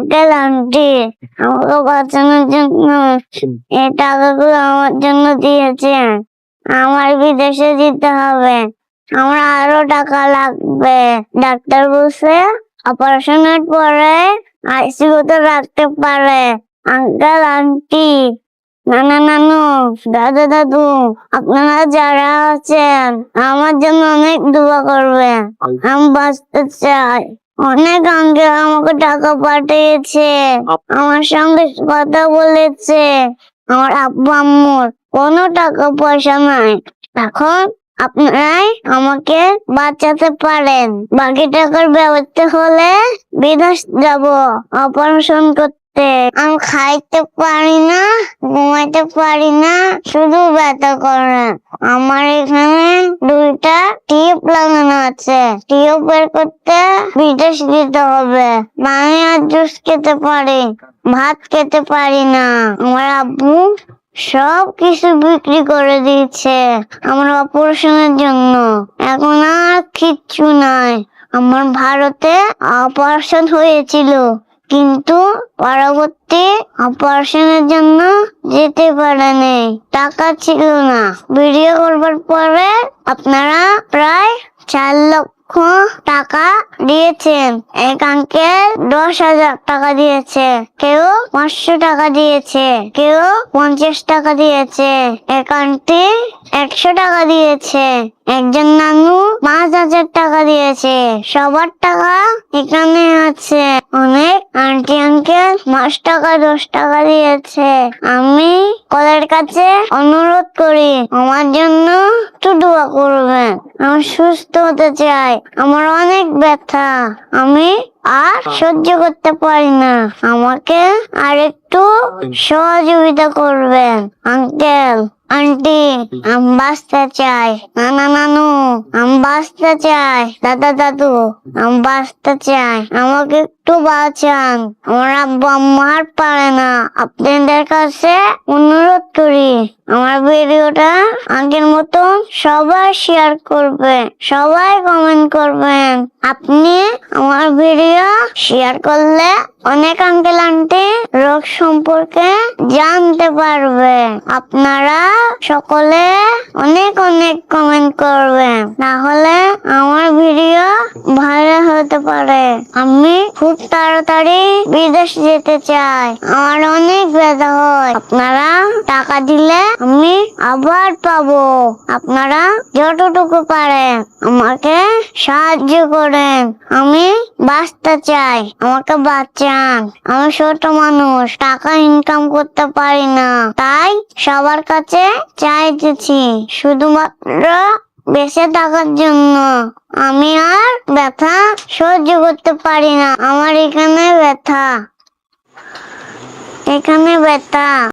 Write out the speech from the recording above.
Uncle aunty আমাকে বাঁচানোর জন্য এই টাকাগুলো আমার জন্য দিয়েছে। আমার বিদেশে যেতে হবে। আমার আরও টাকা লাগবে। ডাক্তার বলছে অপারেশনের পরে আইসিইউতে রাখতে পারে। আঙ্কেল আন্টি নানা নানু দাদা দাদু আপনারা যারা আছেন আমার জন্য অনেক দোয়া করবেন। আমি বাঁচতে চাই। অনেক আঙ্কেল আমাকে টাকা পাঠিয়েছে। আমার সঙ্গে কথা বলেছে। আমার আব্বা আম্মুর কোনো টাকা পয়সা নাই। এখন আপনারাই আমাকে বাঁচাতে পারেন। বাকি টাকার ব্যবস্থা হলে বিদেশ যাব অপারেশন করতে আমি খাইতে পারি না, ঘুমাইতে পারি না, শুধু ব্যথা করে। আমার এখানে দুইটা টিপ লাগানো আছে। টিপ বের করতে বিদেশ দিতে হবে। পানি আর জুস খেতে পারি, ভাত খেতে পারি না। আমার আব্বু সব কিছু বিক্রি করে দিয়েছে আমার অপারেশনের জন্য। এখন আর কিচ্ছু নাই। আমার ভারতে অপারেশন হয়েছিল। কিন্তু পরবর্তী অপারেশনের জন্য যেতে পারেনি। টাকা ছিল না। ভিডিও করবার পরে আপনারা প্রায় চার লক্ষ টাকা দিয়েছেন। এক আঙ্কেল দশ হাজার টাকা দিয়েছে। কেউ পাঁচশো টাকা দিয়েছে। কেউ পঞ্চাশ টাকা দিয়েছে। এক আন্টি একশো টাকা দিয়েছে। একজন নানু পাঁচ হাজার টাকা দিয়েছে। সবার টাকা এখানে আছে। অনেক আন্টি আঙ্কেল পাঁচ টাকা, দশ টাকা দিয়েছে। আমি কলের কাছে অনুরোধ করি, আমার জন্য একটু দোয়া করবেন। আমি সুস্থ হতে চাই, আমার অনেক ব্যথা। আমি আর সহ্য করতে পারি না। আমাকে আর একটু সহযোগিতা করবেন আঙ্কেল আন্টি, আমি বাঁচতে চাই। নানা নানু, আমি বাঁচতে চাই। দাদা, দাদু, আমি বাঁচতে চাই। আমাকে একটু বাঁচান। আমার আব্বু আর পারে না। আপনাদের কাছে অনুরোধ করি। আমার ভিডিওটা আগের মতন সবাই শেয়ার করবে সবাই কমেন্ট করবেন। আপনি আমার ভিডিও শেয়ার করলে অনেক আঙ্কেল আন্টি রোগ সম্পর্কে জানতে পারবে। আপনারা সকলে অনেক অনেক কমেন্ট করবেন। তাহলে আমার ভিডিও ভালো হতে পারে। আমি খুব তাড়াতাড়ি বিদেশ যেতে চাই। আমার অনেক ব্যথা হয়। আপনারা টাকা দিলে আমি আবার পাবো। আপনারা যতটুকু পারেন আমাকে সাহায্য করেন। আমি বাঁচতে চাই। আমাকে বাঁচান আমি ছোট মানুষ, টাকা ইনকাম করতে পারি না। তাই সবার কাছে চাইতেছি শুধুমাত্র বেঁচে থাকার জন্য। আমি আর ব্যথা সহ্য করতে পারি না। আমার এখানে ব্যথা। এখানে ব্যথা।